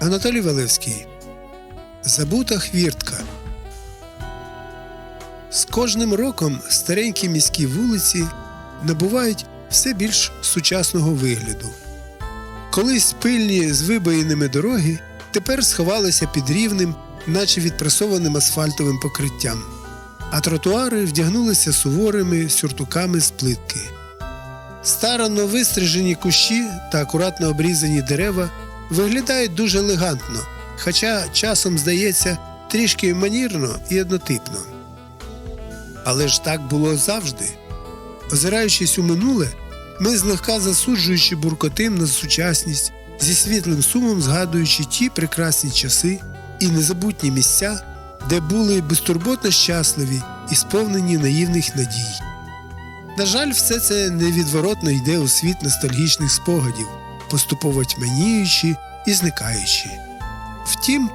Анатолій Валевський. Забута хвіртка. З кожним роком старенькі міські вулиці набувають все більш сучасного вигляду. Колись пильні з вибоїними дороги тепер сховалися під рівним, наче відпресованим асфальтовим покриттям, а тротуари вдягнулися суворими сюртуками з плитки. Старанно вистрижені кущі та акуратно обрізані дерева виглядають дуже елегантно, хоча часом здається трішки манірно і однотипно. Але ж так було завжди. Озираючись у минуле, ми злегка засуджуючи буркотим на сучасність, зі світлим сумом згадуючи ті прекрасні часи і незабутні місця, де були безтурботно щасливі і сповнені наївних надій. На жаль, все це невідворотно йде у світ ностальгічних спогадів, поступово тьмяніючи і зникаючи. Втім,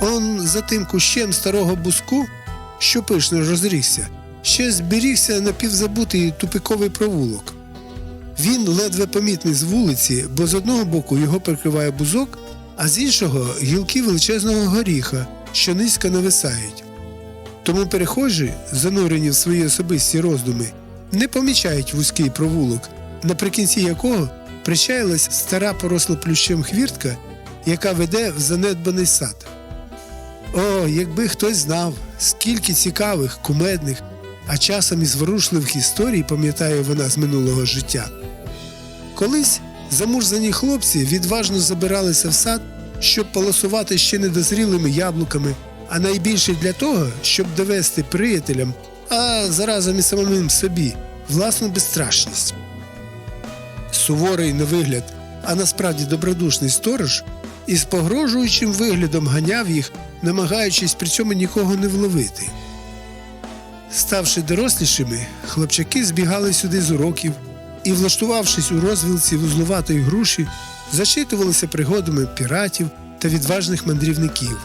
он за тим кущем старого буску, що пишно розрісся, ще зберігся напівзабутий тупиковий провулок. Він ледве помітний з вулиці, бо з одного боку його прикриває бузок, а з іншого гілки величезного горіха, що низько нависають. Тому перехожі, занурені в свої особисті роздуми, не помічають вузький провулок, наприкінці якого причаїлась стара поросла плющем хвіртка, яка веде в занедбаний сад. О, якби хтось знав, скільки цікавих, кумедних, а часом і зворушливих історій пам'ятає вона з минулого життя. Колись замурзані хлопці відважно забиралися в сад, щоб полосувати ще недозрілими яблуками, а найбільше для того, щоб довести приятелям, а заразом і самим собі, власну безстрашність. Суворий на вигляд, а насправді добродушний сторож із погрожуючим виглядом ганяв їх, намагаючись при цьому нікого не вловити. Ставши дорослішими, хлопчаки збігали сюди з уроків і, влаштувавшись у розвілці вузлуватої груші, зачитувалися пригодами піратів та відважних мандрівників.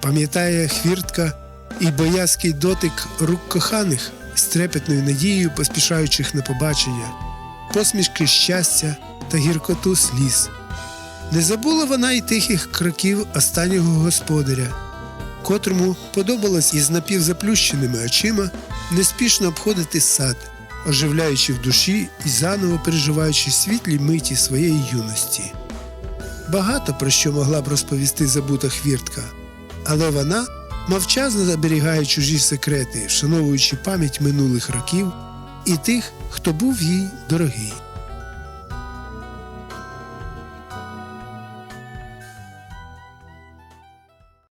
Пам'ятає хвіртка і боязкий дотик рук коханих з трепетною надією поспішаючих на побачення, посмішки щастя та гіркоту сліз. Не забула вона й тихих кроків останнього господаря, котрому подобалось із напівзаплющеними очима неспішно обходити сад, оживляючи в душі і заново переживаючи світлі миті своєї юності. Багато про що могла б розповісти забута хвіртка, але вона мовчазно заберігає чужі секрети, вшановуючи пам'ять минулих років і тих, хто був їй дорогий.